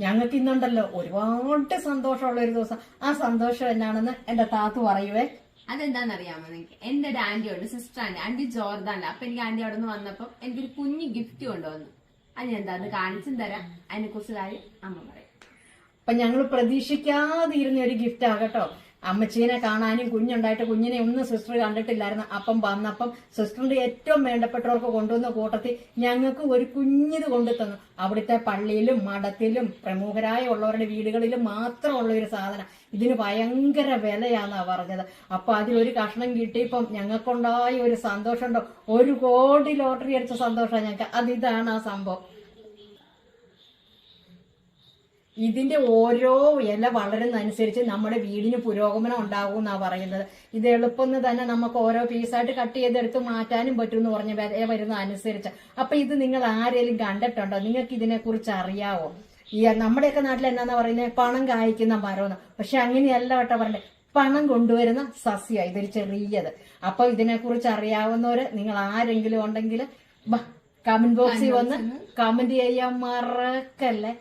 ഞങ്ങൾക്ക് ഇന്നുണ്ടല്ലോ ഒരുപാട് സന്തോഷമുള്ള ഒരു ദിവസം. ആ സന്തോഷം എന്നാണെന്ന് എന്റെ താത്തു പറയുവേ. അതെന്താണെന്നറിയാമോ നിങ്ങൾക്ക് എന്റെ ഒരു ആന്റി ഉണ്ട് സിസ്റ്റർ ആന്റി ആന്റി ജോർദാനില്ല അപ്പൊ എനിക്ക് ആന്റി അവിടെ നിന്ന് വന്നപ്പോ എനിക്കൊരു കുഞ്ഞു ഗിഫ്റ്റ് കൊണ്ടുവന്നു. അത് ഞാൻ എന്താ അത് കാണിച്ചും തരാം. അതിനെ കുറിച്ച് കാര്യം അമ്മ പറയും. അപ്പൊ ഞങ്ങൾ പ്രതീക്ഷിക്കാതെ ഇരുന്ന ഒരു ഗിഫ്റ്റ് ആകട്ടോ അമ്മച്ചീനെ കാണാനും കുഞ്ഞുണ്ടായിട്ട് കുഞ്ഞിനെ ഒന്നും സിസ്റ്റർ കണ്ടിട്ടില്ലായിരുന്നു. അപ്പം വന്നപ്പം സിസ്റ്ററിന്റെ ഏറ്റവും വേണ്ടപ്പെട്ടവർക്ക് കൊണ്ടുവന്ന കൂട്ടത്തിൽ ഞങ്ങൾക്ക് ഒരു കുഞ്ഞിത് കൊണ്ടു തന്നു അവിടുത്തെ പള്ളിയിലും മഠത്തിലും പ്രമുഖരായ ഉള്ളവരുടെ വീടുകളിലും മാത്രമുള്ള ഒരു സാധനം. ഇതിന് ഭയങ്കര വിലയാന്നാ പറഞ്ഞത്. അപ്പൊ അതിലൊരു കഷ്ണം കിട്ടിയപ്പം ഞങ്ങൾക്കുണ്ടായ ഒരു സന്തോഷമുണ്ടോ? ഒരു കോടി ലോട്ടറി അടിച്ച സന്തോഷമാണ് ഞങ്ങൾക്ക്. അതിതാണ് ആ സംഭവം. ഇതിന്റെ ഓരോ ഇല വളരുന്നതനുസരിച്ച് നമ്മുടെ വീടിന് പുരോഗമനം ഉണ്ടാകും എന്നാ പറയുന്നത്. ഇത് എളുപ്പം തന്നെ നമുക്ക് ഓരോ പീസായിട്ട് കട്ട് ചെയ്തെടുത്ത് മാറ്റാനും പറ്റും എന്ന് പറഞ്ഞ വില വരുന്ന അനുസരിച്ച്. അപ്പൊ ഇത് നിങ്ങൾ ആരെങ്കിലും കണ്ടിട്ടുണ്ടോ? നിങ്ങൾക്ക് ഇതിനെ കുറിച്ച് അറിയാവോ? ഈ നമ്മുടെയൊക്കെ നാട്ടിൽ എന്നാന്ന് പറയുന്നത് പണം കായ്ക്കുന്ന മരമെന്ന്. പക്ഷെ അങ്ങനെയല്ല കേട്ടോ പറഞ്ഞത് പണം കൊണ്ടുവരുന്ന സസ്യ ഇതൊരു ചെറിയത്. അപ്പൊ ഇതിനെ കുറിച്ച് അറിയാവുന്നവര് നിങ്ങൾ ആരെങ്കിലും ഉണ്ടെങ്കിൽ കമന്റ് ബോക്സിൽ വന്ന് കമന്റ് ചെയ്യാൻ മറക്കല്ലേ?